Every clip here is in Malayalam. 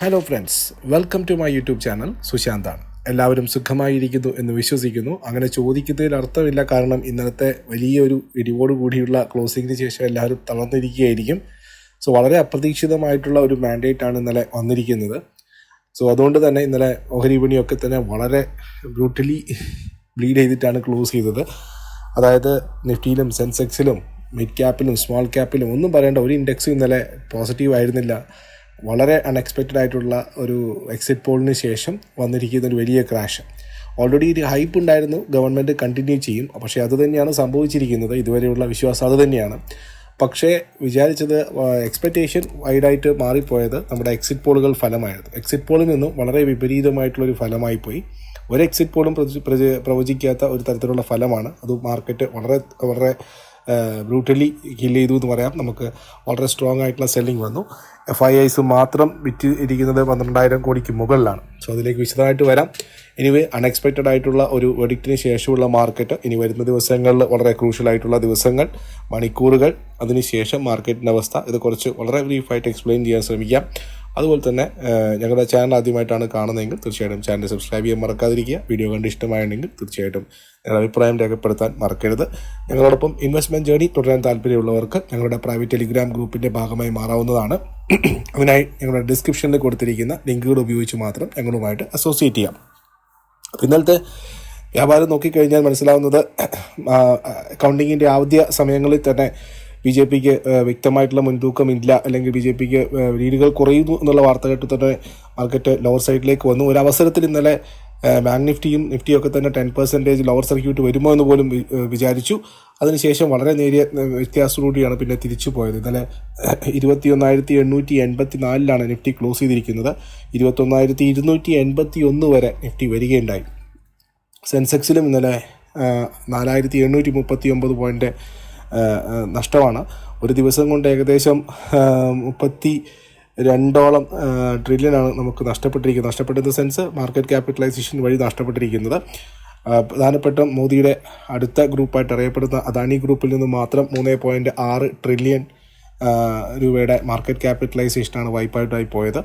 Hello friends welcome to my YouTube channel സുശാന്താണ് എല്ലാവരും സുഖമായിരിക്കുന്നു എന്ന് വിശ്വസിക്കുന്നു. അങ്ങനെ ചോദിക്കുന്നതിൽ അർത്ഥമില്ല. കാരണം ഇന്നലത്തെ വലിയൊരു ഇടിവോട് കൂടിയുള്ള ക്ലോസിങ്ങിന് ശേഷം എല്ലാവരും തളർന്നിരിക്കുകയായിരിക്കും. സോ വളരെ അപ്രതീക്ഷിതമായിട്ടുള്ള ഒരു മാൻഡേറ്റ് ആണ് ഇന്നലെ വന്നിരിക്കുന്നത്. സോ അതുകൊണ്ട് തന്നെ ഇന്നലെ ഓഹരി വിപണിയൊക്കെ തന്നെ വളരെ ബ്രൂട്ടലി ബ്ലീഡ് ചെയ്തിട്ടാണ് ക്ലോസ് ചെയ്തത്. അതായത് നിഫ്റ്റിയിലും സെൻസെക്സിലും മിഡ് ക്യാപ്പിലും സ്മോൾ ക്യാപ്പിലും ഒന്നും പറയേണ്ട ഒരു ഇൻഡെക്സും ഇന്നലെ പോസിറ്റീവ് ആയിരുന്നില്ല. വളരെ അൺഎക്സ്പെക്റ്റഡ് ആയിട്ടുള്ള ഒരു എക്സിറ്റ് പോളിന് ശേഷം വന്നിരിക്കുന്ന ഒരു വലിയ ക്രാഷ് ഓൾറെഡി ഒരു ഹൈപ്പ് ഉണ്ടായിരുന്നു. ഗവൺമെന്റ് കണ്ടിന്യൂ ചെയ്യും. പക്ഷേ അത് തന്നെയാണ് സംഭവിച്ചിരിക്കുന്നത്. ഇതുവരെയുള്ള വിശ്വാസം അത് തന്നെയാണ്. പക്ഷേ വിചാരിച്ചത് എക്സ്പെക്റ്റേഷൻ വൈഡായിട്ട് മാറിപ്പോയത് നമ്മുടെ എക്സിറ്റ് പോളുകൾ ഫലമായിരുന്നു. എക്സിറ്റ് പോളിൽ നിന്നും വളരെ വിപരീതമായിട്ടുള്ളൊരു ഫലമായി പോയി ഒരു എക്സിറ്റ് പോളും പ്രവചി- പ്രവചി- പ്രവചിക്കാത്ത ഒരു തരത്തിലുള്ള ഫലമാണ്. അത് മാർക്കറ്റ് വളരെ വളരെ ബ്രൂട്ടലി കിൽ ചെയ്തു എന്ന് പറയാം. നമുക്ക് വളരെ സ്ട്രോങ് ആയിട്ടുള്ള സെല്ലിംഗ് വന്നു. എഫ് ഐ ഐസ് മാത്രം വിറ്റ് ഇരിക്കുന്നത് പന്ത്രണ്ടായിരം കോടിക്ക് മുകളിലാണ്. സോ അതിലേക്ക് വിശദമായിട്ട് വരാം. എനിവേ അൺഎക്സ്പെക്റ്റഡ് ആയിട്ടുള്ള ഒരു വെഡിക്റ്റിന് ശേഷമുള്ള മാർക്കറ്റ് ഇനി വരുന്ന ദിവസങ്ങളിൽ വളരെ ക്രൂഷ്യൽ ആയിട്ടുള്ള ദിവസങ്ങൾ മണിക്കൂറുകൾ അതിനുശേഷം മാർക്കറ്റിന്റെ അവസ്ഥ. ഇത് കുറച്ച് വളരെ ബ്രീഫായിട്ട് എക്സ്പ്ലെയിൻ ചെയ്യാൻ ശ്രമിക്കാം. അതുപോലെ തന്നെ ഞങ്ങളുടെ ചാനൽ ആദ്യമായിട്ടാണ് കാണുന്നതെങ്കിൽ തീർച്ചയായിട്ടും ചാനൽ സബ്സ്ക്രൈബ് ചെയ്യാൻ മറക്കാതിരിക്കുക. വീഡിയോ കണ്ട് ഇഷ്ടമായിട്ടുണ്ടെങ്കിൽ തീർച്ചയായിട്ടും നിങ്ങളുടെ അഭിപ്രായം രേഖപ്പെടുത്താൻ മറക്കരുത്. ഞങ്ങളോടൊപ്പം ഇൻവെസ്റ്റ്മെന്റ് ജേർണി തുടരാൻ താല്പര്യമുള്ളവർക്ക് ഞങ്ങളുടെ പ്രൈവറ്റ് ടെലിഗ്രാം ഗ്രൂപ്പിന്റെ ഭാഗമായി മാറാവുന്നതാണ്. അതിനായി ഞങ്ങളുടെ ഡിസ്ക്രിപ്ഷനിൽ കൊടുത്തിരിക്കുന്ന ലിങ്കുകൾ ഉപയോഗിച്ച് മാത്രം ഞങ്ങളുമായിട്ട് അസോസിയേറ്റ് ചെയ്യാം. ഇന്നലത്തെ വ്യാപാരം നോക്കിക്കഴിഞ്ഞാൽ മനസ്സിലാവുന്നത് അക്കൗണ്ടിങ്ങിന്റെ ആദ്യ സമയങ്ങളിൽ തന്നെ ബി ജെ പിക്ക് വ്യക്തമായിട്ടുള്ള മുൻതൂക്കം ഇല്ല അല്ലെങ്കിൽ ബി ജെ പിക്ക് ലീഡുകൾ കുറയുന്നു എന്നുള്ള വാർത്ത കേട്ട് തന്നെ മാർക്കറ്റ് ലോവർ സൈഡിലേക്ക് വന്നു. ഒരു അവസരത്തിൽ ഇന്നലെ ബാങ്ക് നിഫ്റ്റിയും നിഫ്റ്റിയും ഒക്കെ തന്നെ ടെൻ പെർസെന്റേജ് ലോവർ സർക്യൂട്ട് വരുമോ എന്ന് പോലും വിചാരിച്ചു. അതിനുശേഷം വളരെ നേരിയ വ്യത്യാസത്തോടെയാണ് പിന്നെ തിരിച്ചു പോയത്. ഇന്നലെ ഇരുപത്തി ഒന്നായിരത്തി എണ്ണൂറ്റി എൺപത്തി നാലിലാണ് നിഫ്റ്റി ക്ലോസ് ചെയ്തിരിക്കുന്നത്. ഇരുപത്തൊന്നായിരത്തി ഇരുന്നൂറ്റി എൺപത്തി ഒന്ന് വരെ നിഫ്റ്റി വരികയുണ്ടായി. സെൻസെക്സിലും ഇന്നലെ നാലായിരത്തി എണ്ണൂറ്റി മുപ്പത്തി ഒമ്പത് പോയിന്റ് നഷ്ടമാണ്. ഒരു ദിവസം കൊണ്ട് ഏകദേശം മുപ്പത്തി രണ്ടോളം ട്രില്യനാണ് നമുക്ക് നഷ്ടപ്പെട്ടിരിക്കുന്നത്. നഷ്ടപ്പെട്ട സെൻസ് മാർക്കറ്റ് ക്യാപിറ്റലൈസേഷൻ വഴി നഷ്ടപ്പെട്ടിരിക്കുന്നത്. പ്രധാനപ്പെട്ട മോദിയുടെ അടുത്ത ഗ്രൂപ്പായിട്ട് അറിയപ്പെടുന്ന അദാനി ഗ്രൂപ്പിൽ നിന്ന് മാത്രം മൂന്ന് പോയിന്റ് ആറ് ട്രില്യൺ രൂപയുടെ മാർക്കറ്റ് ക്യാപിറ്റലൈസേഷനാണ് വൈപ്പായിട്ടായി പോയത്.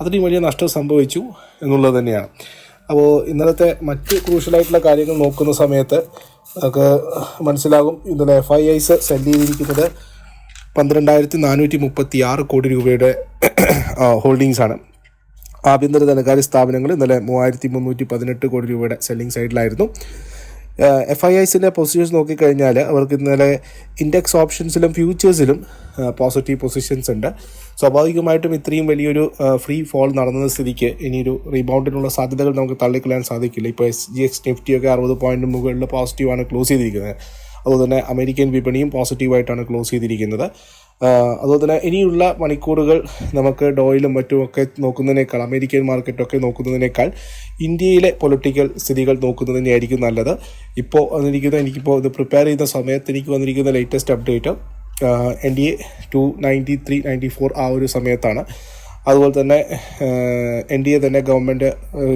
അതിന് വലിയ നഷ്ടം സംഭവിച്ചു എന്നുള്ളത് തന്നെയാണ്. അപ്പോൾ ഇന്നലത്തെ മറ്റ് ക്രൂഷ്യലായിട്ടുള്ള കാര്യങ്ങൾ നോക്കുന്ന സമയത്ത് നമുക്ക് മനസ്സിലാകും ഇന്നലെ എഫ് ഐ ഐസ് സെൽ ചെയ്തിരിക്കുന്നത് പന്ത്രണ്ടായിരത്തി നാനൂറ്റി മുപ്പത്തി ആറ് കോടി രൂപയുടെ ഹോൾഡിങ്സ് ആണ്. ആഭ്യന്തര ധനകാര്യ സ്ഥാപനങ്ങൾ ഇന്നലെ മൂവായിരത്തി മുന്നൂറ്റി പതിനെട്ട് കോടി രൂപയുടെ സെല്ലിംഗ് സൈഡിലായിരുന്നു എഫ് ഐ ഐസിലെ പൊസിഷൻസ് നോക്കിക്കഴിഞ്ഞാൽ അവർക്ക് ഇന്നലെ ഇൻഡെക്സ് ഓപ്ഷൻസിലും ഫ്യൂച്ചേഴ്സിലും പോസിറ്റീവ് പൊസിഷൻസ് ഉണ്ട്. സ്വാഭാവികമായിട്ടും ഇത്രയും വലിയൊരു ഫ്രീ ഫോൾ നടന്ന സ്ഥിതിക്ക് ഇനിയൊരു റീബൗണ്ടിനുള്ള സാധ്യതകൾ നമുക്ക് തള്ളിക്കളയാൻ സാധിക്കില്ല. ഇപ്പോൾ എസ് ജി എക്സ് നിഫ്റ്റിയൊക്കെ അറുപത് പോയിന്റ് മുകളിൽ പോസിറ്റീവാണ് ക്ലോസ് ചെയ്തിരിക്കുന്നത്. അതുപോലെ തന്നെ അമേരിക്കൻ വിപണിയും പോസിറ്റീവായിട്ടാണ് ക്ലോസ് ചെയ്തിരിക്കുന്നത്. അതുപോലെ തന്നെ ഇനിയുള്ള മണിക്കൂറുകൾ നമുക്ക് ഡോയിലും മറ്റുമൊക്കെ നോക്കുന്നതിനേക്കാൾ അമേരിക്കൻ മാർക്കറ്റൊക്കെ നോക്കുന്നതിനേക്കാൾ ഇന്ത്യയിലെ പൊളിറ്റിക്കൽ സ്ഥിതികൾ നോക്കുന്നത് തന്നെയായിരിക്കും നല്ലത്. ഇപ്പോൾ വന്നിരിക്കുന്ന എനിക്കിപ്പോൾ ഇത് പ്രിപ്പയർ ചെയ്യുന്ന സമയത്ത് എനിക്ക് വന്നിരിക്കുന്ന latest update N D A two ninety three ninety four ആ ഒരു സമയത്താണ്. അതുപോലെ തന്നെ എൻ ഡി എ തന്നെ ഗവൺമെന്റ്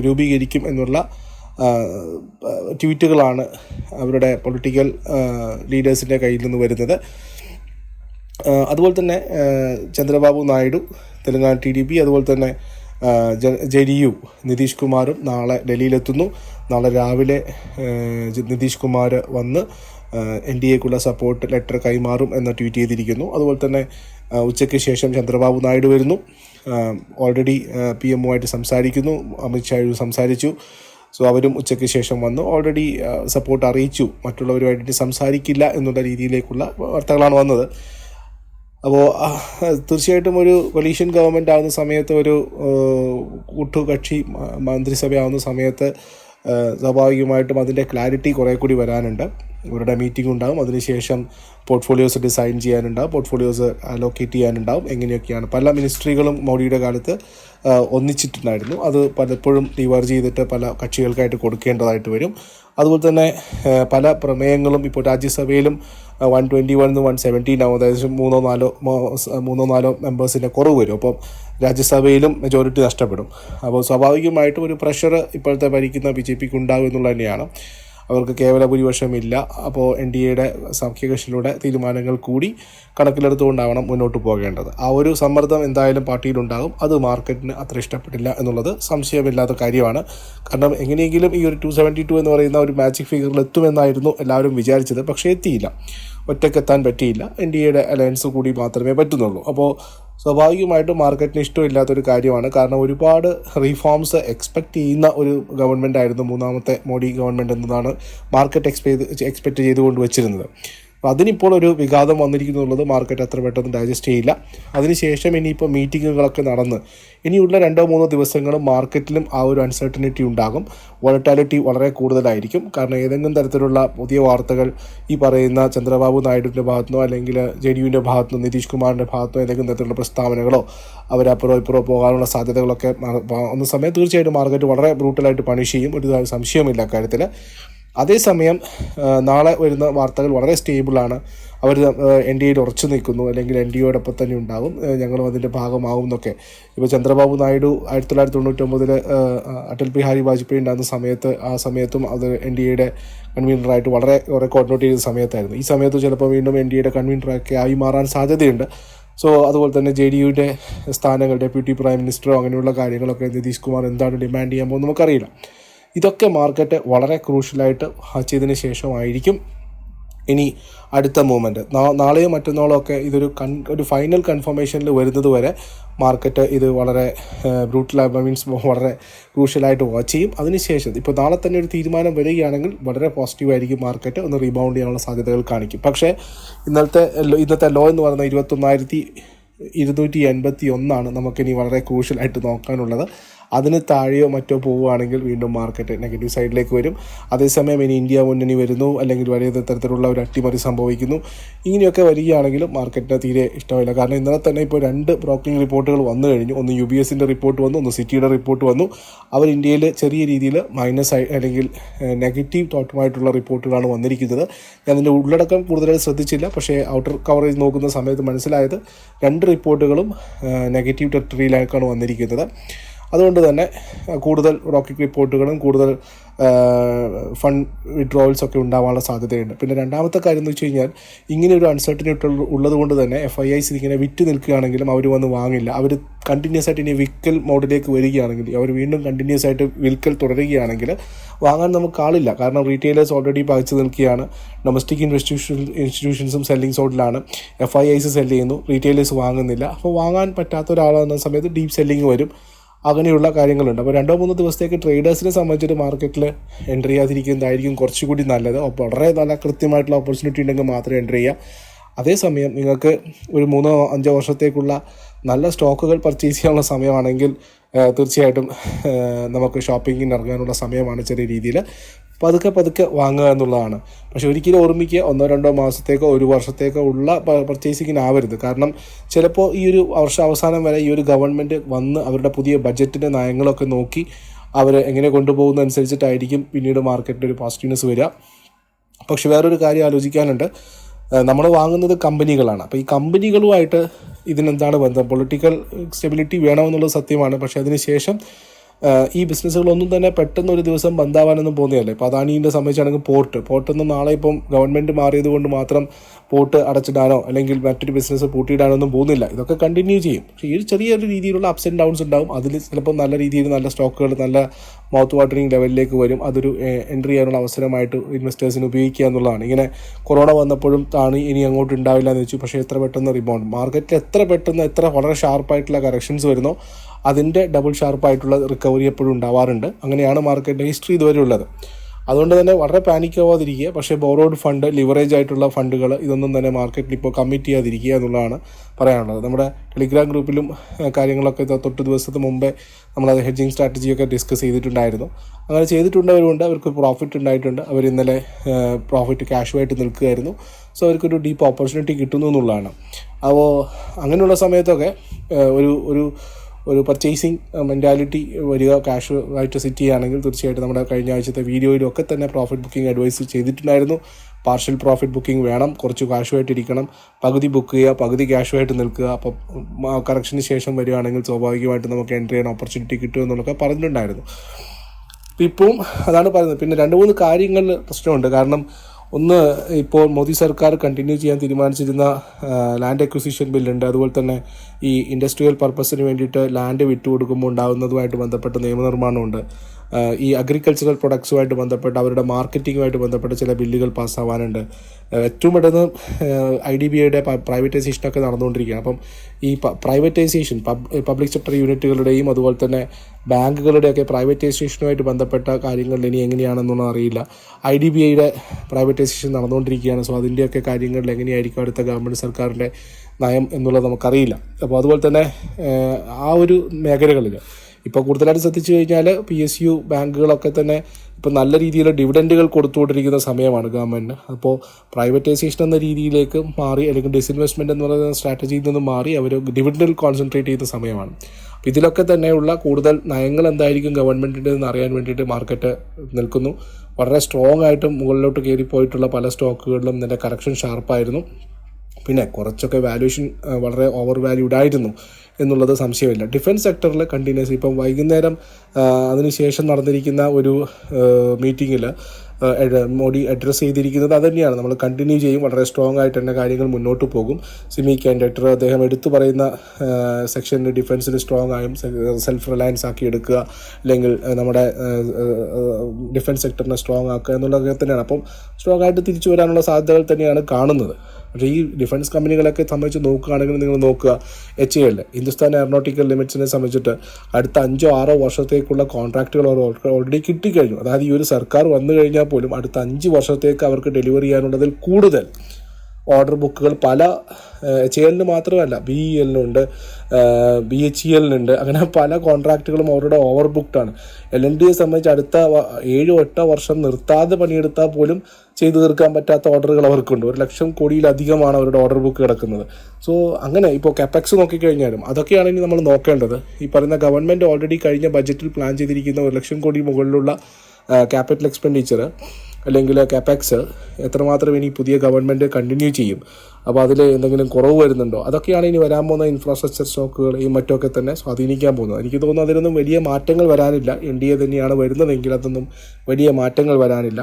രൂപീകരിക്കും എന്നുള്ള ട്വീറ്റുകളാണ് അവരുടെ പൊളിറ്റിക്കൽ ലീഡേഴ്സിന്റെ കയ്യിൽ നിന്ന് വരുന്നത്. അതുപോലെ തന്നെ Chandrababu Naidu Telangana T D P അതുപോലെ തന്നെ ജെ ഡി യു നിതീഷ് കുമാറും നാളെ ഡൽഹിയിലെത്തുന്നു. നാളെ രാവിലെ നിതീഷ് കുമാർ വന്ന് എൻ ഡി എക്കുള്ള സപ്പോർട്ട് ലെറ്റർ കൈമാറും എന്ന് ട്വീറ്റ് ചെയ്തിരിക്കുന്നു. അതുപോലെ തന്നെ ഉച്ചയ്ക്ക് ശേഷം ചന്ദ്രബാബു നായിഡു വരുന്നു. ഓൾറെഡി പി എം ആയിട്ട് സംസാരിക്കുന്നു. അമിത്ഷായും സംസാരിച്ചു. സോ അവരും ഉച്ചയ്ക്ക് ശേഷം വന്നു. ഓൾറെഡി സപ്പോർട്ട് അറിയിച്ചു. മറ്റുള്ളവരുമായിട്ട് സംസാരിക്കില്ല എന്നുള്ള രീതിയിലേക്കുള്ള വാർത്തകളാണ് വന്നത്. അപ്പോൾ തീർച്ചയായിട്ടും ഒരു കൊലീഷൻ ഗവൺമെന്റ് ആവുന്ന സമയത്ത് ഒരു കൂട്ടുകക്ഷി മന്ത്രിസഭ മന്ത്രിസഭയാവുന്ന സമയത്ത് സ്വാഭാവികമായിട്ടും അതിന്റെ ക്ലാരിറ്റി കുറേ കൂടി വരാനുണ്ട്. ഇവരുടെ മീറ്റിംഗ് ഉണ്ടാകും അതിനുശേഷം പോർട്ട്ഫോളിയോസ് ഡിസൈൻ ചെയ്യാനുണ്ടാവും. പോർട്ട്ഫോളിയോസ് അലോക്കേറ്റ് ചെയ്യാനുണ്ടാവും. എങ്ങനെയൊക്കെയാണ്? പല മിനിസ്ട്രികളും മോഡിയുടെ കാലത്ത് ഒന്നിച്ചിട്ടുണ്ടായിരുന്നു. അത് പലപ്പോഴും ഡിവാർജ് ചെയ്തിട്ട് പല കക്ഷികൾക്കായിട്ട് കൊടുക്കേണ്ടതായിട്ട് വരും. അതുപോലെ തന്നെ പല പ്രമേയങ്ങളും ഇപ്പോൾ രാജ്യസഭയിലും one twenty one one seventeen ആവും. അതായത് മൂന്നോ നാലോ മൂന്നോ നാലോ മെമ്പേഴ്സിന്റെ കുറവ് വരും. അപ്പം രാജ്യസഭയിലും മെജോറിറ്റി നഷ്ടപ്പെടും. അപ്പോൾ സ്വാഭാവികമായിട്ടും ഒരു പ്രഷർ ഇപ്പോഴത്തെ ഭരിക്കുന്ന ബി ജെ പിക്ക് ഉണ്ടാകും എന്നുള്ളത് തന്നെയാണ്. അവർക്ക് കേവല ഭൂരിപക്ഷമില്ല അപ്പോൾ എൻ ഡി എയുടെ സഖ്യകക്ഷികളുടെ തീരുമാനങ്ങൾ കൂടി കണക്കിലെടുത്തുകൊണ്ടാവണം മുന്നോട്ട് പോകേണ്ടത്. ആ ഒരു സമ്മർദ്ദം എന്തായാലും പാർട്ടിയിലുണ്ടാകും. അത് മാർക്കറ്റിന് അത്ര ഇഷ്ടപ്പെട്ടില്ല എന്നുള്ളത് സംശയമില്ലാത്ത കാര്യമാണ്. കാരണം എങ്ങനെയെങ്കിലും ഈ ഒരു ടു സെവന്റി ടു എന്ന് പറയുന്ന ഒരു മാജിക് ഫിഗറിൽ എത്തുമെന്നായിരുന്നു എല്ലാവരും വിചാരിച്ചത്. പക്ഷേ എത്തിയില്ല. ഒറ്റക്കെത്താൻ പറ്റിയില്ല. എൻ ഡി എയുടെ അലയൻസ് കൂടി മാത്രമേ പറ്റുന്നുള്ളൂ. അപ്പോൾ സ്വാഭാവികമായിട്ടും മാർക്കറ്റിന് ഇഷ്ടമില്ലാത്തൊരു കാര്യമാണ്. കാരണം ഒരുപാട് റീഫോംസ് എക്സ്പെക്റ്റ് ചെയ്യുന്ന ഒരു ഗവൺമെന്റ് ആയിരുന്നു മൂന്നാമത്തെ മോഡി ഗവൺമെന്റ് എന്നതാണ് മാർക്കറ്റ് എക്സ്പെക്ട് എക്സ്പെക്റ്റ് ചെയ്തുകൊണ്ട് വെച്ചിരുന്നത്. അപ്പോൾ അതിനിപ്പോൾ ഒരു വിഘാതം വന്നിരിക്കുന്നു എന്നുള്ളത് മാർക്കറ്റ് അത്ര പെട്ടെന്ന് ഡൈജസ്റ്റ് ചെയ്യില്ല. അതിനുശേഷം ഇനിയിപ്പോൾ മീറ്റിങ്ങുകളൊക്കെ നടന്ന് ഇനിയുള്ള രണ്ടോ മൂന്നോ ദിവസങ്ങളും മാർക്കറ്റിലും ആ ഒരു അൺസർട്ടനിറ്റി ഉണ്ടാകും. വോളറ്റാലിറ്റി വളരെ കൂടുതലായിരിക്കും. കാരണം ഏതെങ്കിലും തരത്തിലുള്ള പുതിയ വാർത്തകൾ ഈ പറയുന്ന ചന്ദ്രബാബു നായിഡുവിന്റെ ഭാഗത്തുനിന്നോ അല്ലെങ്കിൽ ജെ ഡി യുവിന്റെ ഭാഗത്തുനിന്നോ നിതീഷ് കുമാറിന്റെ ഭാഗത്തുനിന്നോ ഏതെങ്കിലും തരത്തിലുള്ള പ്രസ്താവനകളോ അവരപ്പുറം ഇപ്പുറം പോകാനുള്ള സാധ്യതകളൊക്കെ ഒന്ന് സമയം തീർച്ചയായിട്ടും മാർക്കറ്റ് വളരെ ബ്രൂട്ടലായിട്ട് പണിഷ് ചെയ്യും. ഒരു സംശയമില്ല അക്കാര്യത്തിൽ അതേസമയം നാളെ വരുന്ന വാർത്തകൾ വളരെ സ്റ്റേബിളാണ് അവർ എൻ ഡി എയിൽ ഉറച്ചു നിൽക്കുന്നു. അല്ലെങ്കിൽ എൻ ഡി എയോടൊപ്പം തന്നെ ഉണ്ടാകും ഞങ്ങളും അതിന്റെ ഭാഗമാകും എന്നൊക്കെ. ഇപ്പോൾ ചന്ദ്രബാബു നായിഡു ആയിരത്തി തൊള്ളായിരത്തി തൊണ്ണൂറ്റൊമ്പതിൽ അടൽ ബിഹാരി വാജ്പേയി ഉണ്ടാകുന്ന സമയത്ത് ആ സമയത്തും അത് എൻ ഡി എയുടെ കൺവീനറായിട്ട് വളരെ കുറെ കോർഡിനേറ്റ് ചെയ്ത സമയത്തായിരുന്നു. ഈ സമയത്ത് ചിലപ്പോൾ വീണ്ടും എൻ ഡി എയുടെ കൺവീനറൊക്കെ ആയി മാറാൻ സാധ്യതയുണ്ട്. സോ അതുപോലെ തന്നെ ജെ ഡി യുയുടെ സ്ഥാനങ്ങൾ ഡെപ്യൂട്ടി പ്രൈം മിനിസ്റ്ററോ അങ്ങനെയുള്ള കാര്യങ്ങളൊക്കെ നിതീഷ് കുമാർ എന്താണ് ഡിമാൻഡ് ചെയ്യാൻ പോകുന്നത് നമുക്കറിയില്ല. ഇതൊക്കെ മാർക്കറ്റ് വളരെ ക്രൂഷ്യലായിട്ട് ചെയ്തതിന് ശേഷമായിരിക്കും ഇനി അടുത്ത മൂവ്മെന്റ്. നാളെയോ മറ്റന്നാളോ ഒക്കെ ഇതൊരു കൺ ഒരു ഫൈനൽ കൺഫർമേഷനിൽ വരുന്നത് വരെ മാർക്കറ്റ് ഇത് വളരെ ബ്രൂട്ടൽ മീൻസ് വളരെ ക്രൂഷ്യലായിട്ട് വാച്ച് ചെയ്യും. അതിനുശേഷം ഇപ്പോൾ നാളെ തന്നെ ഒരു തീരുമാനം വരികയാണെങ്കിൽ വളരെ പോസിറ്റീവായിരിക്കും മാർക്കറ്റ് ഒന്ന് റീബൗണ്ട് ചെയ്യാനുള്ള സാധ്യതകൾ കാണിക്കും. പക്ഷേ ഇന്നത്തെ ഇന്നത്തെ ലോ എന്ന് പറയുന്നത് ഇരുപത്തൊന്നായിരത്തി ഇരുന്നൂറ്റി എൺപത്തി ഒന്നാണ് നമുക്കിനി വളരെ ക്രൂഷ്യലായിട്ട് നോക്കാനുള്ളത്. അതിന് താഴെയോ മറ്റോ പോവുകയാണെങ്കിൽ വീണ്ടും മാർക്കറ്റ് നെഗറ്റീവ് സൈഡിലേക്ക് വരും. അതേസമയം ഇനി ഇന്ത്യ മുന്നണി വരുന്നു അല്ലെങ്കിൽ വലിയ തരത്തിലുള്ള ഒരു അട്ടിമറി സംഭവിക്കുന്നു. ഇങ്ങനെയൊക്കെ വരികയാണെങ്കിൽ മാർക്കറ്റിന് തീരെ ഇഷ്ടമില്ല. കാരണം ഇന്നലെ തന്നെ ഇപ്പോൾ രണ്ട് ബ്രോക്കിംഗ് റിപ്പോർട്ടുകൾ വന്നു കഴിഞ്ഞു. ഒന്ന് യു ബി എസിന്റെ റിപ്പോർട്ട് വന്നു ഒന്ന് സിറ്റിയുടെ റിപ്പോർട്ട് വന്നു. അവർ ഇന്ത്യയിൽ ചെറിയ രീതിയിൽ മൈനസ് ആയി അല്ലെങ്കിൽ നെഗറ്റീവ് തോട്ടുമായിട്ടുള്ള റിപ്പോർട്ടുകളാണ് വന്നിരിക്കുന്നത്. ഞാൻ അതിന്റെ ഉള്ളടക്കം കൂടുതലായി ശ്രദ്ധിച്ചില്ല. പക്ഷേ ഔട്ടർ കവറേജ് നോക്കുന്ന സമയത്ത് മനസ്സിലായത് രണ്ട് റിപ്പോർട്ടുകളും നെഗറ്റീവ് ടെറിട്ടറിയിലേക്കാണ് വന്നിരിക്കുന്നത്. അതുകൊണ്ട് തന്നെ കൂടുതൽ റോക്കറ്റ് റിപ്പോർട്ടുകളും കൂടുതൽ ഫണ്ട് വിഡ്രോവൽസ് ഒക്കെ ഉണ്ടാവാനുള്ള സാധ്യതയുണ്ട്. പിന്നെ രണ്ടാമത്തെ കാര്യം എന്ന് വെച്ച് കഴിഞ്ഞാൽ ഇങ്ങനെ ഒരു അൺസർട്ടനിറ്റി ഉള്ളത് കൊണ്ട് തന്നെ എഫ് ഐ ഐസ് ഇങ്ങനെ വിറ്റ് നിൽക്കുകയാണെങ്കിലും അവർ വന്ന് വാങ്ങില്ല. അവർ കണ്ടിന്യൂസ് ആയിട്ട് ഇനി വിൽക്കൽ മോഡിലേക്ക് വരികയാണെങ്കിൽ അവർ വീണ്ടും കണ്ടിന്യൂസ് ആയിട്ട് വിൽക്കൽ തുടരുകയാണെങ്കിൽ വാങ്ങാൻ നമുക്ക് ആളില്ല. കാരണം റീറ്റെയിലേഴ്സ് ഓൾറെഡി പകച്ചു നിൽക്കുകയാണ്. ഡൊമസ്റ്റിക് ഇൻവെസ്റ്റിറ്റ്യൂഷൻ ഇൻസ്റ്റിറ്റ്യൂഷൻസും സെല്ലിംഗ് സോഡിലാണ് എഫ് ഐ ഐസ് സെല്ല് ചെയ്യുന്നു. റീറ്റെയിലേഴ്സ് വാങ്ങുന്നില്ല. അപ്പോൾ വാങ്ങാൻ പറ്റാത്ത ഒരാളാകുന്ന സമയത്ത് ഡീപ്പ് സെല്ലിംഗ് വരും. അങ്ങനെയുള്ള കാര്യങ്ങളുണ്ട്. അപ്പോൾ രണ്ടോ മൂന്നോ ദിവസത്തേക്ക് ട്രേഡേഴ്സിനെ സംബന്ധിച്ചിട്ട് മാർക്കറ്റിൽ എൻട്രി ചെയ്യാതിരിക്കുന്നതായിരിക്കും കുറച്ചുകൂടി നല്ലത്. അപ്പോൾ വളരെ നല്ല കൃത്യമായിട്ടുള്ള ഓപ്പർച്യൂണിറ്റി ഉണ്ടെങ്കിൽ മാത്രമേ എൻട്രി ചെയ്യാം. അതേസമയം നിങ്ങൾക്ക് ഒരു മൂന്നോ അഞ്ചോ വർഷത്തേക്കുള്ള നല്ല സ്റ്റോക്കുകൾ പർച്ചേസ് ചെയ്യാനുള്ള സമയമാണെങ്കിൽ തീർച്ചയായിട്ടും നമുക്ക് ഷോപ്പിങ്ങിന് ഇറങ്ങാനുള്ള സമയമാണ് ചെറിയ രീതിയിൽ. പതുക്കെ പതുക്കെ വാങ്ങുക എന്നുള്ളതാണ്. പക്ഷെ ഒരിക്കലും ഓർമ്മിക്കുക ഒന്നോ രണ്ടോ മാസത്തേക്കോ ഒരു വർഷത്തേക്കോ ഉള്ള പർച്ചേസിങ്ങിന് ആവരുത് കാരണം ചിലപ്പോൾ ഈ ഒരു വർഷ അവസാനം വരെ ഈ ഒരു ഗവൺമെന്റ് വന്ന് അവരുടെ പുതിയ ബഡ്ജറ്റിന്റെ നയങ്ങളൊക്കെ നോക്കി അവർ എങ്ങനെ കൊണ്ടുപോകുന്ന അനുസരിച്ചിട്ടായിരിക്കും പിന്നീട് മാർക്കറ്റിൽ ഒരു പോസിറ്റീവ്നെസ് വരിക. പക്ഷെ വേറൊരു കാര്യം ആലോചിക്കാനുണ്ട്. നമ്മൾ വാങ്ങുന്നത് കമ്പനികളാണ്. അപ്പോൾ ഈ കമ്പനികളുമായിട്ട് ഇതിനെന്താണ് ബന്ധം? പൊളിറ്റിക്കൽ സ്റ്റെബിലിറ്റി വേണമെന്നുള്ളത് സത്യമാണ്. പക്ഷേ അതിനുശേഷം ഈ ബിസിനസ്സുകളൊന്നും തന്നെ പെട്ടെന്ന് ഒരു ദിവസം ബന്ധാവാനൊന്നും പോകുന്നതല്ലേ? ഇപ്പോൾ അദാനീന്റെ സംബന്ധിച്ചാണെങ്കിൽ പോർട്ട് പോർട്ടൊന്നും നാളെ ഇപ്പം ഗവൺമെന്റ് മാറിയത് കൊണ്ട് മാത്രം പോർട്ട് അടച്ചിടാനോ അല്ലെങ്കിൽ മറ്റൊരു ബിസിനസ് പൂട്ടിയിടാനോ ഒന്നും പോകുന്നില്ല. ഇതൊക്കെ കണ്ടിന്യൂ ചെയ്യും. പക്ഷേ ഈ ചെറിയൊരു രീതിയിലുള്ള അപ്സ് ആൻഡ് ഡൗൺസ് ഉണ്ടാവും. അതിൽ ചിലപ്പോൾ നല്ല രീതിയിൽ നല്ല സ്റ്റോക്കുകൾ നല്ല മൗത്ത് വാട്ടറിങ് ലെവലിലേക്ക് വരും. അതൊരു എൻട്രി ചെയ്യാനുള്ള അവസരമായിട്ട് ഇൻവെസ്റ്റേഴ്സിന് ഉപയോഗിക്കുക എന്നുള്ളതാണ്. ഇങ്ങനെ കൊറോണ വന്നപ്പോഴും താണ് ഇനി അങ്ങോട്ട് ഉണ്ടാവില്ല എന്ന് വെച്ചു. പക്ഷേ എത്ര പെട്ടെന്ന് റിബൗണ്ട് മാർക്കറ്റിൽ എത്ര പെട്ടെന്ന് എത്ര വളരെ ഷാർപ്പായിട്ടുള്ള കറക്ഷൻസ് വരുന്നോ അതിന്റെ ഡബിൾ ഷാർപ്പായിട്ടുള്ള റിക്കവറി എപ്പോഴും ഉണ്ടാവാറുണ്ട്. അങ്ങനെയാണ് മാർക്കറ്റിന്റെ ഹിസ്റ്ററി ഇതുവരെ ഉള്ളത്. അതുകൊണ്ട് തന്നെ വളരെ പാനിക് ആവാതിരിക്കുക. പക്ഷേ ബോറോഡ് ഫണ്ട് ലിവറേജ് ആയിട്ടുള്ള ഫണ്ടുകൾ ഇതൊന്നും തന്നെ മാർക്കറ്റിൽ ഇപ്പോൾ കമ്മിറ്റ് ചെയ്യാതിരിക്കുക എന്നുള്ളതാണ് പറയാനുള്ളത്. നമ്മുടെ ടെലിഗ്രാം ഗ്രൂപ്പിലും കാര്യങ്ങളൊക്കെ തൊട്ട് ദിവസത്തിന് മുമ്പേ നമ്മളത് ഹെഡ്ജിങ് സ്ട്രാറ്റജിയൊക്കെ ഡിസ്കസ് ചെയ്തിട്ടുണ്ടായിരുന്നു. അങ്ങനെ ചെയ്തിട്ടുണ്ടവരുണ്ട് അവർക്ക് പ്രോഫിറ്റ് ഉണ്ടായിട്ടുണ്ട്. അവർ ഇന്നലെ പ്രോഫിറ്റ് ക്യാഷുമായിട്ട് നിൽക്കുകയായിരുന്നു. സോ അവർക്കൊരു ഡീപ്പ് ഓപ്പർച്യൂണിറ്റി കിട്ടുന്നു എന്നുള്ളതാണ്. അപ്പോൾ അങ്ങനെയുള്ള സമയത്തൊക്കെ ഒരു ഒരു ഒരു പർച്ചേസിങ് മെന്റാലിറ്റി വരിക ക്യാഷ് ആയിട്ട് സെറ്റ് ചെയ്യുകയാണെങ്കിൽ തീർച്ചയായിട്ടും നമ്മുടെ കഴിഞ്ഞ ആഴ്ചത്തെ വീഡിയോയിലൊക്കെ തന്നെ പ്രോഫിറ്റ് ബുക്കിംഗ് അഡ്വൈസ് ചെയ്തിട്ടുണ്ടായിരുന്നു. പാർഷ്യൽ പ്രോഫിറ്റ് ബുക്കിംഗ് വേണം കുറച്ച് കാശുമായിട്ട് ഇരിക്കണം. പകുതി ബുക്ക് ചെയ്യുക പകുതി ക്യാഷുമായിട്ട് നിൽക്കുക. അപ്പോൾ കറക്ഷന് ശേഷം വരികയാണെങ്കിൽ സ്വാഭാവികമായിട്ട് നമുക്ക് എൻട്രി ചെയ്യാൻ ഓപ്പർച്യൂണിറ്റി കിട്ടും എന്നുള്ളതൊക്കെ പറഞ്ഞിട്ടുണ്ടായിരുന്നു. ഇപ്പം അതാണ് പറയുന്നത്. പിന്നെ രണ്ട് മൂന്ന് കാര്യങ്ങളിൽ പ്രശ്നമുണ്ട്. കാരണം ഒന്ന് ഇപ്പോൾ മോദി സർക്കാർ കണ്ടിന്യൂ ചെയ്യാൻ തീരുമാനിച്ചിരുന്ന ലാൻഡ് അക്വിസിഷൻ ബില്ലുണ്ട് അതുപോലെ തന്നെ ഈ ഇൻഡസ്ട്രിയൽ പർപ്പസിന് വേണ്ടിയിട്ട് ലാൻഡ് വിട്ടുകൊടുക്കുമ്പോൾ ഉണ്ടാകുന്നതുമായിട്ട് ബന്ധപ്പെട്ട നിയമനിർമ്മാണമുണ്ട്. ഈ അഗ്രികൾച്ചറൽ പ്രൊഡക്ട്സുമായിട്ട് ബന്ധപ്പെട്ട് അവരുടെ മാർക്കറ്റിങ്ങുമായിട്ട് ബന്ധപ്പെട്ട് ചില ബില്ലുകൾ പാസ്സാവാനുണ്ട്. ഏറ്റവും പെട്ടെന്ന് ഐ ഡി ബി ഐയുടെ പ്രൈവറ്റൈസേഷനൊക്കെ നടന്നുകൊണ്ടിരിക്കുകയാണ്. അപ്പം ഈ പ്രൈവറ്റൈസേഷൻ പബ്ലിക് സെക്ടർ യൂണിറ്റുകളുടെയും അതുപോലെ തന്നെ ബാങ്കുകളുടെയൊക്കെ പ്രൈവറ്റൈസേഷനുമായിട്ട് ബന്ധപ്പെട്ട കാര്യങ്ങൾ ഇനി എങ്ങനെയാണെന്നൊന്നും അറിയില്ല. ഐ ഡി ബി ഐയുടെ പ്രൈവറ്റൈസേഷൻ നടന്നുകൊണ്ടിരിക്കുകയാണ്. സോ അതിന്റെയൊക്കെ കാര്യങ്ങളിൽ എങ്ങനെയായിരിക്കും അടുത്ത ഗവൺമെന്റ് സർക്കാരിന്റെ നയം എന്നുള്ളത് നമുക്കറിയില്ല. അപ്പോൾ അതുപോലെ തന്നെ ആ ഒരു മേഖലകളിൽ ഇപ്പോൾ കൂടുതലായിട്ട് ശ്രദ്ധിച്ചു കഴിഞ്ഞാൽ പി എസ് യു ബാങ്കുകളൊക്കെ തന്നെ ഇപ്പോൾ നല്ല രീതിയിൽ ഡിവിഡൻഡുകൾ കൊടുത്തുകൊണ്ടിരിക്കുന്ന സമയമാണ് ഗവൺമെന്റ് അപ്പോൾ പ്രൈവറ്റൈസേഷൻ എന്ന രീതിയിലേക്ക് മാറി അല്ലെങ്കിൽ ഡിസ്ഇൻവെസ്റ്റ്മെന്റ് എന്ന് പറയുന്ന സ്ട്രാറ്റജിയിൽ നിന്ന് മാറി അവർ ഡിവിഡൻഡിൽ കോൺസെൻട്രേറ്റ് ചെയ്യുന്ന സമയമാണ്. അപ്പോൾ ഇതിലൊക്കെ തന്നെയുള്ള കൂടുതൽ നയങ്ങൾ എന്തായിരിക്കും ഗവൺമെന്റിന്റെ എന്ന് അറിയാൻ വേണ്ടിയിട്ട് മാർക്കറ്റ് നിൽക്കുന്നു. വളരെ സ്ട്രോങ് ആയിട്ട് മുകളിലോട്ട് കയറിപ്പോയിട്ടുള്ള പല സ്റ്റോക്കുകളിലും ഇതിന്റെ കറക്ഷൻ ഷാർപ്പായിരുന്നു. പിന്നെ കുറച്ചൊക്കെ വാല്യൂഷൻ വളരെ ഓവർ വാല്യൂഡ് ആയിരുന്നു എന്നുള്ളത് സംശയമില്ല. ഡിഫൻസ് സെക്ടറിൽ കണ്ടിന്യൂസ് ഇപ്പം വൈകുന്നേരം അതിനുശേഷം നടന്നിരിക്കുന്ന ഒരു മീറ്റിങ്ങിൽ മോഡി അഡ്രസ്സ് ചെയ്തിരിക്കുന്നത് അത് തന്നെയാണ് നമ്മൾ കണ്ടിന്യൂ ചെയ്യും വളരെ സ്ട്രോങ് ആയിട്ട് തന്നെ കാര്യങ്ങൾ മുന്നോട്ട് പോകും. സിമി കാൻഡക്ടർ അദ്ദേഹം എടുത്തു പറയുന്ന സെക്ഷനിൽ ഡിഫൻസിന് സ്ട്രോങ് ആയും സെൽഫ് റിലയൻസ് ആക്കി എടുക്കുക അല്ലെങ്കിൽ നമ്മുടെ ഡിഫൻസ് സെക്ടറിനെ സ്ട്രോങ് ആക്കുക എന്നുള്ളതൊക്കെ തന്നെയാണ്. അപ്പം സ്ട്രോങ് ആയിട്ട് തിരിച്ചു വരാനുള്ള സാധ്യതകൾ തന്നെയാണ് കാണുന്നത്. പക്ഷേ ഈ ഡിഫൻസ് കമ്പനികളൊക്കെ സംബന്ധിച്ച് നോക്കുകയാണെങ്കിൽ നിങ്ങൾ നോക്കുക. എച്ച് എൽ ഹിന്ദുസ്ഥാൻ എയറോനോട്ടിക്കൽ ലിമിറ്റ്സിനെ സംബന്ധിച്ചിട്ട് അടുത്ത അഞ്ചോ ആറോ വർഷത്തേക്കുള്ള കോൺട്രാക്റ്റുകൾ ഓൾറെഡി കിട്ടിക്കഴിഞ്ഞു. അതായത് ഈ ഒരു സർക്കാർ വന്നു കഴിഞ്ഞാൽ പോലും അടുത്ത അഞ്ച് വർഷത്തേക്ക് അവർക്ക് ഡെലിവറി ചെയ്യാനുള്ളതിൽ കൂടുതൽ ഓർഡർ ബുക്കുകൾ പല എച്ച് എല്ലിന് മാത്രമല്ല ബി ഇ എല്ലിനുണ്ട് ബി എച്ച് ഇ എല്ലിനുണ്ട് അങ്ങനെ പല കോൺട്രാക്റ്റുകളും അവരുടെ ഓവർ ബുക്ക്ഡാണ് എൽ എൻ ഡിയെ സംബന്ധിച്ച് അടുത്ത ഏഴ് എട്ടോ വർഷം നിർത്താതെ പണിയെടുത്താൽ പോലും ചെയ്തു തീർക്കാൻ പറ്റാത്ത ഓർഡറുകൾ അവർക്കുണ്ട്. ഒരു ലക്ഷം കോടിയിലധികമാണ് അവരുടെ ഓർഡർ ബുക്ക് കിടക്കുന്നത്. സോ അങ്ങനെ ഇപ്പോൾ കെപ്പക്സ് നോക്കിക്കഴിഞ്ഞാലും അതൊക്കെയാണ് ഇനി നമ്മൾ നോക്കേണ്ടത്. ഈ പറയുന്ന ഗവൺമെന്റ് ഓൾറെഡി കഴിഞ്ഞ ബജറ്റിൽ പ്ലാൻ ചെയ്തിരിക്കുന്ന ഒരു ലക്ഷം കോടി മുകളിലുള്ള ക്യാപിറ്റൽ എക്സ്പെൻഡിച്ചർ അല്ലെങ്കിൽ കെപാക്സ് എത്രമാത്രം ഇനി പുതിയ ഗവൺമെന്റ് കണ്ടിന്യൂ ചെയ്യും? അപ്പോൾ അതിൽ എന്തെങ്കിലും കുറവ് വരുന്നുണ്ടോ? അതൊക്കെയാണ് ഇനി വരാൻ പോകുന്ന ഇൻഫ്രാസ്ട്രക്ചർ സ്റ്റോക്കുകളെയും മറ്റൊക്കെ തന്നെ സ്വാധീനിക്കാൻ പോകുന്നത്. എനിക്ക് തോന്നുന്നു അതിനൊന്നും വലിയ മാറ്റങ്ങൾ വരാനില്ല. എൻ ഡി എ തന്നെയാണ് വരുന്നതെങ്കിൽ അതൊന്നും വലിയ മാറ്റങ്ങൾ വരാനില്ല.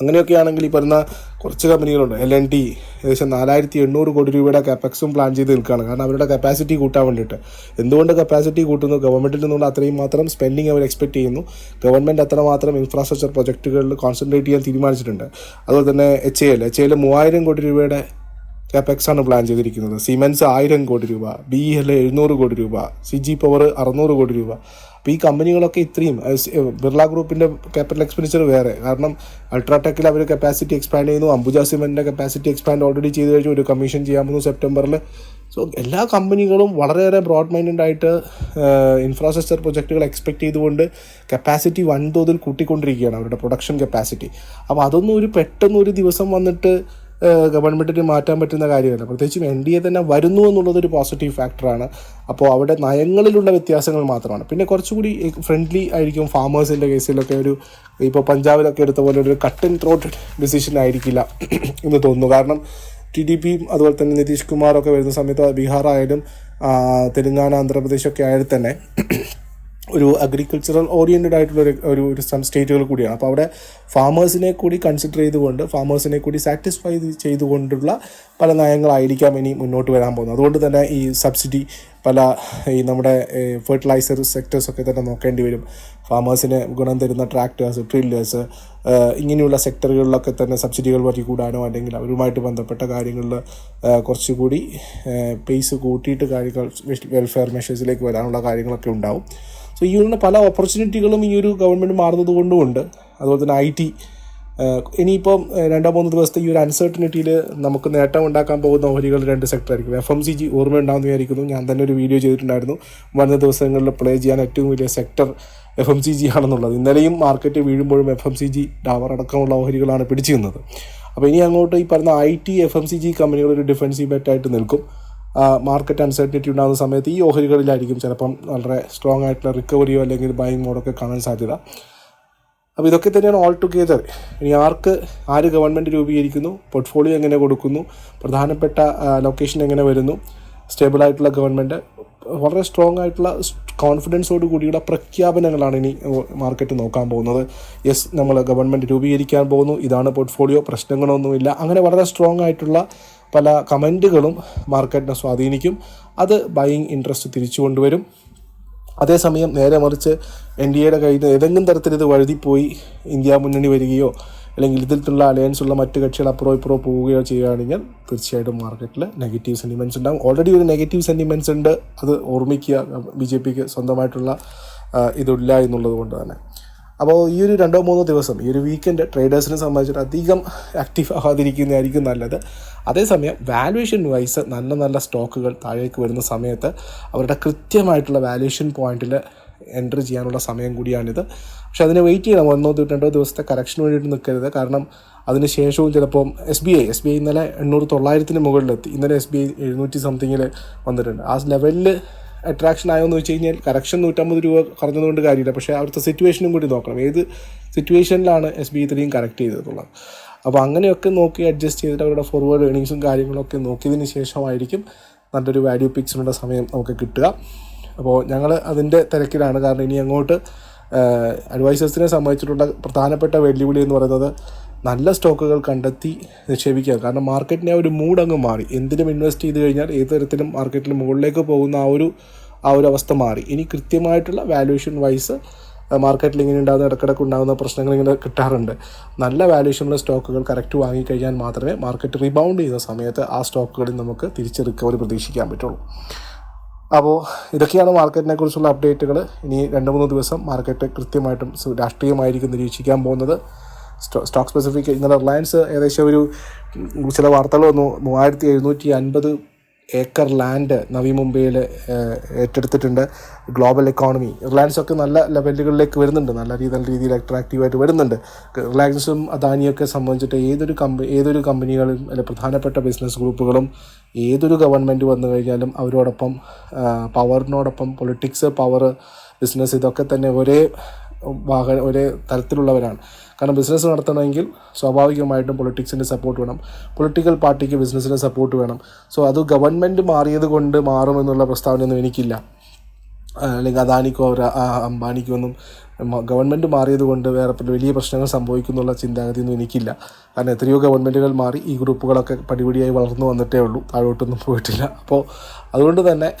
അങ്ങനെയൊക്കെയാണെങ്കിൽ ഈ പറയുന്ന കുറച്ച് കമ്പനികളുണ്ട്. എൽ എൻ ടി ഏകദേശം നാലായിരത്തി എണ്ണൂറ് കോടി രൂപയുടെ കപ്പക്സും പ്ലാൻ ചെയ്ത് നിൽക്കുകയാണ്. കാരണം അവരുടെ കപ്പാസിറ്റി കൂട്ടാൻ വേണ്ടിയിട്ട്. എന്തുകൊണ്ട് കപ്പാസിറ്റി കൂട്ടുന്നു? ഗവൺമെന്റിൽ നിന്നുള്ള അത്രയും മാത്രം സ്പെൻഡിങ് അവർ എക്സ്പെക്ട് ചെയ്യുന്നു. ഗവൺമെന്റ് അത്രമാത്രം ഇൻഫ്രാസ്ട്രക്ചർ പ്രൊജക്റ്റുകളിൽ കോൺസെൻട്രേറ്റ് ചെയ്യാൻ തീരുമാനിച്ചിട്ടുണ്ട്. അതുപോലെ തന്നെ എച്ച് എൽ എച്ച് എൽ മൂവായിരം കോടി രൂപയുടെ കപ്പക്സ് ആണ് പ്ലാൻ ചെയ്തിരിക്കുന്നത്. സിമെൻസ് ആയിരം കോടി രൂപ. ബി എൽ എഴുന്നൂറ് കോടി രൂപ. സി ജി പവർ അറുന്നൂറ് കോടി രൂപ. അപ്പോൾ ഈ കമ്പനികളൊക്കെ ഇത്രയും ബിർള ഗ്രൂപ്പിന്റെ ക്യാപിറ്റൽ എക്സ്പെൻഡിച്ചർ വേറെ. കാരണം അൾട്രാടെക്കിൽ അവർ കപ്പാസിറ്റി എക്സ്പാൻഡ് ചെയ്യുന്നു അംബുജ സിമെന്റിന്റെ കപ്പാസിറ്റി എക്സ്പാൻഡ് ഓൾറെഡി ചെയ്ത് കഴിഞ്ഞു ഒരു കമ്മീഷൻ ചെയ്യാൻ പോകുന്നു സെപ്റ്റംബറിൽ സോ എല്ലാ കമ്പനികളും വളരെയേറെ ബ്രോഡ് മൈൻഡഡ് ആയിട്ട് ഇൻഫ്രാസ്ട്രക്ചർ പ്രൊജക്റ്റുകൾ എക്സ്പെക്ട് ചെയ്തുകൊണ്ട് കപ്പാസിറ്റി വൻതോതിൽ കൂട്ടിക്കൊണ്ടിരിക്കുകയാണ് അവരുടെ പ്രൊഡക്ഷൻ കപ്പാസിറ്റി അപ്പോൾ അതൊന്നും ഒരു പെട്ടെന്ന് ഒരു ദിവസം വന്നിട്ട് ഗവൺമെന്റിന് മാറ്റാൻ പറ്റുന്ന കാര്യമല്ല. പ്രത്യേകിച്ചും എൻ ഡി എ തന്നെ വരുന്നു എന്നുള്ളത് ഒരു പോസിറ്റീവ് ഫാക്ടറാണ് അപ്പോൾ അവിടെ നയങ്ങളിലുള്ള വ്യത്യാസങ്ങൾ മാത്രമാണ്. പിന്നെ കുറച്ചുകൂടി ഫ്രണ്ട്ലി ആയിരിക്കും ഫാമേഴ്സിന്റെ കേസിലൊക്കെ ഒരു ഇപ്പോൾ പഞ്ചാബിലൊക്കെ എടുത്ത പോലെ ഒരു കട്ട് ആൻഡ് ത്രോട്ട് ഡിസിഷൻ ആയിരിക്കില്ല എന്ന് തോന്നുന്നു. കാരണം ടി ഡി പിയും അതുപോലെ തന്നെ നിതീഷ് കുമാറൊക്കെ വരുന്ന സമയത്ത് ബീഹാർ ആയാലും തെലുങ്കാന ആന്ധ്രാപ്രദേശൊക്കെ ആയാലും തന്നെ ഒരു അഗ്രികൾച്ചറൽ ഓറിയന്റഡ് ആയിട്ടുള്ള ഒരു ഒരു സ്റ്റേറ്റുകൾ കൂടിയാണ്. അപ്പോൾ അവിടെ ഫാമേഴ്സിനെ കൂടി കൺസിഡർ ചെയ്തുകൊണ്ട് ഫാമേഴ്സിനെ കൂടി സാറ്റിസ്ഫൈ ചെയ്തുകൊണ്ടുള്ള പല നയങ്ങളായിരിക്കാം ഇനി മുന്നോട്ട് വരാൻ പോകുന്നത്. അതുകൊണ്ട് തന്നെ ഈ സബ്സിഡി പല ഈ നമ്മുടെ ഫെർട്ടിലൈസർ സെക്ടേഴ്സൊക്കെ തന്നെ നോക്കേണ്ടി വരും. ഫാമേഴ്സിന് ഗുണം തരുന്ന ട്രാക്ടേഴ്സ് ഡ്രില്ലേഴ്സ് ഇങ്ങനെയുള്ള സെക്ടറുകളിലൊക്കെ തന്നെ സബ്സിഡികൾ വഴി കൂടാനോ അല്ലെങ്കിൽ അവരുമായിട്ട് ബന്ധപ്പെട്ട കാര്യങ്ങളിൽ കുറച്ചുകൂടി പേസ് കൂട്ടിയിട്ട് കാര്യങ്ങൾ വെൽഫെയർ മെഷേഴ്സിലേക്ക് വരാനുള്ള കാര്യങ്ങളൊക്കെ ഉണ്ടാവും. സോ ഈ പല ഓപ്പർച്യൂണിറ്റികളും ഈ ഒരു ഗവൺമെന്റ് മാറുന്നത് കൊണ്ടുമുണ്ട്. അതുപോലെ തന്നെ ഐ ടി ഇനിയിപ്പം രണ്ടോ മൂന്ന് ദിവസത്തെ ഈ ഒരു അൺസർട്ടനിറ്റിയിൽ നമുക്ക് നേട്ടം ഉണ്ടാക്കാൻ പോകുന്ന ഓഹരികൾ രണ്ട് സെക്ടർ ആയിരിക്കും. എഫ് എം സി ജി ഓർമ്മയുണ്ടാകുന്ന വിചാരിക്കുന്നു. ഞാൻ തന്നെ ഒരു വീഡിയോ ചെയ്തിട്ടുണ്ടായിരുന്നു. വരുന്ന ദിവസങ്ങളിൽ പ്ലേ ചെയ്യാൻ ഏറ്റവും വലിയ sector F M C G ആണെന്നുള്ളത്. ഇന്നലെയും market വീഴുമ്പോഴും F M C G tower അടക്കമുള്ള ഓഹരികളാണ് പിടിച്ചു നിന്നത് അപ്പോൾ ഇനി അങ്ങോട്ട് ഈ പറഞ്ഞ I T F M C G കമ്പനികൾ ഒരു ഡിഫൻസീവ് ബെറ്റായിട്ട് നിൽക്കും. മാർക്കറ്റ് അൺസർട്ടിറ്റി ഉണ്ടാകുന്ന സമയത്ത് ഈ ഓഹരികളിലായിരിക്കും ചിലപ്പം വളരെ സ്ട്രോങ് ആയിട്ടുള്ള റിക്കവറിയോ അല്ലെങ്കിൽ ബൈങ് മോഡൊക്കെ കാണാൻ സാധ്യത. അപ്പോൾ ഇതൊക്കെ തന്നെയാണ് ഓൾ ടുഗെദർ ഇനി ആർക്ക് ആര് ഗവൺമെന്റ് രൂപീകരിക്കുന്നു പോർട്ട്ഫോളിയോ എങ്ങനെ കൊടുക്കുന്നു പ്രധാനപ്പെട്ട ലൊക്കേഷൻ എങ്ങനെ വരുന്നു സ്റ്റേബിളായിട്ടുള്ള ഗവൺമെന്റ് വളരെ സ്ട്രോങ് ആയിട്ടുള്ള കോൺഫിഡൻസോട് കൂടിയുള്ള പ്രഖ്യാപനങ്ങളാണ് ഇനി മാർക്കറ്റ് നോക്കാൻ പോകുന്നത്. യെസ് നമ്മൾ ഗവൺമെന്റ് രൂപീകരിക്കാൻ പോകുന്നു ഇതാണ് പോർട്ട്ഫോളിയോ പ്രശ്നങ്ങളൊന്നുമില്ല. അങ്ങനെ വളരെ സ്ട്രോങ് ആയിട്ടുള്ള പല കമന്റുകളും മാർക്കറ്റിനെ സ്വാധീനിക്കും. അത് ബൈയിങ് ഇൻട്രസ്റ്റ് തിരിച്ചു കൊണ്ടുവരും. അതേസമയം നേരെ മറിച്ച് എൻ ഡി എയുടെ കയ്യിൽ ഏതെങ്കിലും തരത്തിൽ ഇത് വഴുതിപ്പോയി ഇന്ത്യ മുന്നണി വരികയോ അല്ലെങ്കിൽ ഇതിലുള്ള അലയൻസ് ഉള്ള മറ്റ് കക്ഷികൾ അപ്പുറോ ഇപ്പുറോ പോവുകയോ ചെയ്യുകയാണെങ്കിൽ തീർച്ചയായിട്ടും മാർക്കറ്റിൽ നെഗറ്റീവ് സെന്റിമെന്റ്സ് ഉണ്ടാകും ഓൾറെഡി ഒരു നെഗറ്റീവ് സെന്റിമെന്റ്സ് ഉണ്ട്. അത് ഓർമ്മിക്കുക. ബി ജെ പിക്ക് സ്വന്തമായിട്ടുള്ള ഇതില്ല എന്നുള്ളത് കൊണ്ട് തന്നെ. അപ്പോൾ ഈ ഒരു രണ്ടോ മൂന്നോ ദിവസം ഈ ഒരു വീക്കെൻഡ് ട്രേഡേഴ്സിനെ സംബന്ധിച്ചിട്ട് അധികം ആക്റ്റീവ് ആവാതിരിക്കുന്നതായിരിക്കും നല്ലത്. അതേസമയം വാല്യുവേഷൻ വൈസ് നല്ല നല്ല സ്റ്റോക്കുകൾ താഴേക്ക് വരുന്ന സമയത്ത് അവരുടെ കൃത്യമായിട്ടുള്ള വാല്യുവേഷൻ പോയിന്റിൽ എന്റർ ചെയ്യാനുള്ള സമയം കൂടിയാണിത്. പക്ഷെ അതിനെ വെയിറ്റ് ചെയ്യണം. ഒന്നോ രണ്ടോ ദിവസത്തെ കറക്ഷൻ വേണ്ടിയിട്ട് നിൽക്കരുത്. കാരണം അതിന് ശേഷവും ചിലപ്പം S B I S B I ഇന്നലെ എണ്ണൂറ് തൊള്ളായിരത്തിന് മുകളിലെത്തി. ഇന്നലെ എസ് ബി ഐ എഴുന്നൂറ്റി സംതിങ്ങിൽ വന്നിട്ടുണ്ട്. ആ ലെവലിൽ അട്രാക്ഷൻ ആയോ എന്ന് വെച്ച് കഴിഞ്ഞാൽ കറക്ഷൻ നൂറ്റമ്പത് രൂപ കുറഞ്ഞതുകൊണ്ട് കാര്യമില്ല. പക്ഷേ അവിടുത്തെ സിറ്റുവേഷനും കൂടി നോക്കണം. ഏത് സിറ്റുവേഷനിലാണ് എസ് ബി ഇത്രയും കറക്റ്റ് ചെയ്തിട്ടുള്ളത് അപ്പോൾ അങ്ങനെയൊക്കെ നോക്കി അഡ്ജസ്റ്റ് ചെയ്തിട്ട് അവരുടെ ഫോർവേഡ് ഏണിങ്സും കാര്യങ്ങളൊക്കെ നോക്കിയതിന് ശേഷമായിരിക്കും നല്ലൊരു വാല്യൂ പിക്സിനുള്ള സമയം നമുക്ക് കിട്ടുക. അപ്പോൾ ഞങ്ങൾ അതിന്റെ തിരക്കിലാണ്. കാരണം ഇനി അങ്ങോട്ട് അഡ്വൈസേഴ്സിനെ സംബന്ധിച്ചിട്ടുള്ള പ്രധാനപ്പെട്ട വെല്ലുവിളി എന്ന് പറയുന്നത് നല്ല സ്റ്റോക്കുകൾ കണ്ടെത്തി നിക്ഷേപിക്കുക. കാരണം മാർക്കറ്റിനെ ആ ഒരു മൂഡ് അങ്ങ് മാറി. എന്തിനും ഇൻവെസ്റ്റ് ചെയ്ത് കഴിഞ്ഞാൽ ഏത് തരത്തിലും മാർക്കറ്റിൽ മുകളിലേക്ക് പോകുന്ന ആ ഒരു ആ ഒരു അവസ്ഥ മാറി. ഇനി കൃത്യമായിട്ടുള്ള വാല്യൂഷൻ വൈസ് മാർക്കറ്റിൽ ഇങ്ങനെ ഉണ്ടാകുന്ന ഇടക്കിടക്ക് ഉണ്ടാകുന്ന പ്രശ്നങ്ങൾ ഇങ്ങനെ കിട്ടാറുണ്ട്. നല്ല വാല്യൂഷനുള്ള സ്റ്റോക്കുകൾ കറക്റ്റ് വാങ്ങിക്കഴിഞ്ഞാൽ മാത്രമേ മാർക്കറ്റ് റീബൗണ്ട് ചെയ്യുന്ന സമയത്ത് ആ സ്റ്റോക്കുകളിൽ നമുക്ക് തിരിച്ച് റിക്കവറി പ്രതീക്ഷിക്കാൻ പറ്റുള്ളൂ. അപ്പോൾ ഇതൊക്കെയാണ് മാർക്കറ്റിനെ കുറിച്ചുള്ള അപ്ഡേറ്റുകൾ ഇനി രണ്ട് മൂന്ന് ദിവസം മാർക്കറ്റ് കൃത്യമായിട്ടും രാഷ്ട്രീയമായിരിക്കും നിരീക്ഷിക്കാൻ പോകുന്നത്. സ്റ്റോക്ക് സ്പെസിഫിക് ഇന്നലെ റിലയൻസ് ഏകദേശം ഒരു ചില വാർത്തകൾ വന്നു. മൂവായിരത്തി എഴുന്നൂറ്റി അൻപത് ഏക്കർ ലാൻഡ് നവി മുംബൈയിൽ ഏറ്റെടുത്തിട്ടുണ്ട്. Global economy. റിലയൻസ് ഒക്കെ നല്ല ലെവലുകളിലേക്ക് വരുന്നുണ്ട്. നല്ല രീതി നല്ല രീതിയിൽ അട്രാക്റ്റീവായിട്ട് വരുന്നുണ്ട്. റിലയൻസും അദാനിയൊക്കെ സംബന്ധിച്ചിട്ട് ഏതൊരു കമ്പനി ഏതൊരു കമ്പനികളും അല്ലെ പ്രധാനപ്പെട്ട ബിസിനസ് ഗ്രൂപ്പുകളും ഏതൊരു ഗവൺമെന്റ് വന്നു കഴിഞ്ഞാലും അവരോടൊപ്പം പവറിനോടൊപ്പം പൊളിറ്റിക്സ് പവർ ബിസിനസ് ഇതൊക്കെ തന്നെ ഒരേ വാഹ ഒരേ തരത്തിലുള്ളവരാണ്. കാരണം ബിസിനസ് നടത്തണമെങ്കിൽ സ്വാഭാവികമായിട്ടും പൊളിറ്റിക്സിന്റെ സപ്പോർട്ട് വേണം. പൊളിറ്റിക്കൽ പാർട്ടിക്ക് ബിസിനസ്സിന്റെ സപ്പോർട്ട് വേണം. സോ അത് ഗവൺമെന്റ് മാറിയത് കൊണ്ട് മാറുമെന്നുള്ള പ്രസ്താവനയൊന്നും എനിക്കില്ല. അല്ലെങ്കിൽ അദാനിക്കോ അംബാനിക്കോ ഒന്നും ഗവൺമെന്റ് മാറിയത് കൊണ്ട് വേറെ വലിയ പ്രശ്നങ്ങൾ സംഭവിക്കുന്നുള്ള ചിന്താഗതിയൊന്നും എനിക്കില്ല. കാരണം എത്രയോ ഗവൺമെന്റുകൾ മാറി ഈ ഗ്രൂപ്പുകളൊക്കെ പടിപടിയായി വളർന്നു വന്നിട്ടേ ഉള്ളൂ. താഴോട്ടൊന്നും പോയിട്ടില്ല. അപ്പോൾ അതുകൊണ്ട് തന്നെ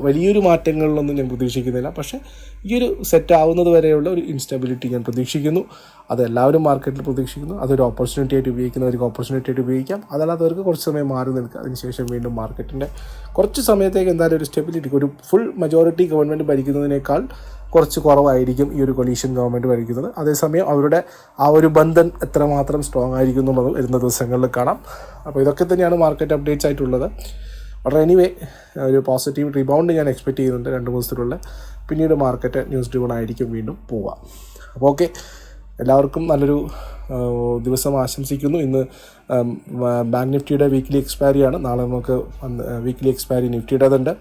വലിയൊരു മാറ്റങ്ങളിലൊന്നും ഞാൻ പ്രതീക്ഷിക്കുന്നില്ല. പക്ഷേ ഈ ഒരു സെറ്റ് ആവുന്നത് വരെയുള്ള ഒരു ഇൻസ്റ്റബിലിറ്റി ഞാൻ പ്രതീക്ഷിക്കുന്നു. അത് എല്ലാവരും മാർക്കറ്റിൽ പ്രതീക്ഷിക്കുന്നു. അതൊരു ഓപ്പർച്യൂണിറ്റി ആയിട്ട് ഉപയോഗിക്കുന്നവർക്ക് ഓപ്പർച്യൂണിറ്റി ആയിട്ട് ഉപയോഗിക്കാം. അതല്ലാത്തവർക്ക് കുറച്ച് സമയം മാറി നിൽക്കുക. അതിനുശേഷം വീണ്ടും മാർക്കറ്റിന്റെ കുറച്ച് സമയത്തേക്ക് എന്തായാലും ഒരു സ്റ്റെബിലിറ്റി ഒരു ഫുൾ മെജോറിറ്റി ഗവൺമെന്റ് ഭരിക്കുന്നതിനേക്കാൾ കുറച്ച് കുറവായിരിക്കും ഈ ഒരു കൊളീഷ്യൻ ഗവൺമെന്റ് ഭരിക്കുന്നത്. അതേസമയം അവരുടെ ആ ഒരു ബന്ധം എത്രമാത്രം സ്ട്രോങ് ആയിരിക്കും എന്നുള്ളത് വരുന്ന ദിവസങ്ങളിൽ കാണാം. അപ്പോൾ ഇതൊക്കെ തന്നെയാണ് മാർക്കറ്റ് അപ്ഡേറ്റ്സ് ആയിട്ടുള്ളത്. വളരെ എനിവേ ഒരു പോസിറ്റീവ് റിബൗണ്ട് ഞാൻ എക്സ്പെക്ട് ചെയ്യുന്നുണ്ട് രണ്ട് ദിവസത്തിലുള്ള പിന്നീട് മാർക്കറ്റ് ന്യൂസ് ഡ്യൂൺ ആയിരിക്കും വീണ്ടും പോവുക അപ്പോൾ ഓക്കെ എല്ലാവർക്കും നല്ലൊരു ദിവസം ആശംസിക്കുന്നു. ഇന്ന് ബാങ്ക് നിഫ്റ്റിയുടെ വീക്ക്ലി എക്സ്പയറിയാണ് നാളെ നമുക്ക് വീക്ക്ലി എക്സ്പയറി നിഫ്റ്റിയുടേതുണ്ട്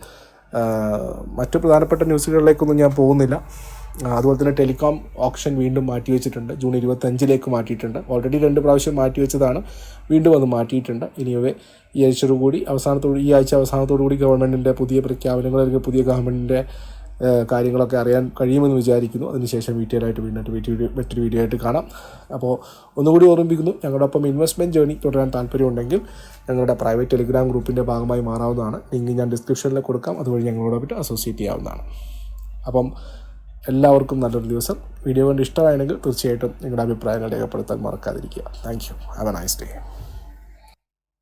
മറ്റു പ്രധാനപ്പെട്ട ന്യൂസുകളിലേക്കൊന്നും ഞാൻ പോകുന്നില്ല. അതുപോലെ തന്നെ ടെലികോം ഓപ്ഷൻ വീണ്ടും മാറ്റി വെച്ചിട്ടുണ്ട്. ജൂൺ ഇരുപത്തഞ്ചിലേക്ക് മാറ്റിയിട്ടുണ്ട്. ഓൾറെഡി രണ്ട് പ്രാവശ്യം മാറ്റി വെച്ചതാണ്. വീണ്ടും അത് മാറ്റിയിട്ടുണ്ട്. ഇനിയവേ ഈ ആഴ്ചയോടുകൂടി അവസാനത്തോട് ഈ ആഴ്ച അവസാനത്തോടു കൂടി ഗവൺമെന്റിന്റെ പുതിയ പ്രഖ്യാപനങ്ങൾ അല്ലെങ്കിൽ പുതിയ ഗവൺമെന്റിന്റെ കാര്യങ്ങളൊക്കെ അറിയാൻ കഴിയുമെന്ന് വിചാരിക്കുന്നു. അതിനുശേഷം ആയിട്ട് വീണ്ടും വീഡിയോ മറ്റൊരു വീഡിയോ ആയിട്ട് കാണാം. അപ്പോൾ ഒന്നുകൂടി ഓർമ്മിപ്പിക്കുന്നു ഞങ്ങളുടെ ഒപ്പം ഇൻവെസ്റ്റ്മെന്റ് ജേണി തുടരാൻ താല്പര്യമുണ്ടെങ്കിൽ ഞങ്ങളുടെ പ്രൈവറ്റ് ടെലിഗ്രാം ഗ്രൂപ്പിന്റെ ഭാഗമായി മാറാവുന്നതാണ്. ലിങ്ക് ഞാൻ ഡിസ്ക്രിപ്ഷനിൽ കൊടുക്കാം. അതുവഴി ഞങ്ങളോടൊപ്പം അസോസിയേറ്റ് ചെയ്യാവുന്നതാണ്. അപ്പം എല്ലാവർക്കും നല്ലൊരു ദിവസം. വീഡിയോ കൊണ്ട് ഇഷ്ടമായെങ്കിൽ തീർച്ചയായിട്ടും നിങ്ങളുടെ അഭിപ്രായങ്ങൾ രേഖപ്പെടുത്താൻ മറക്കാതിരിക്കുക. Thank you have a nice day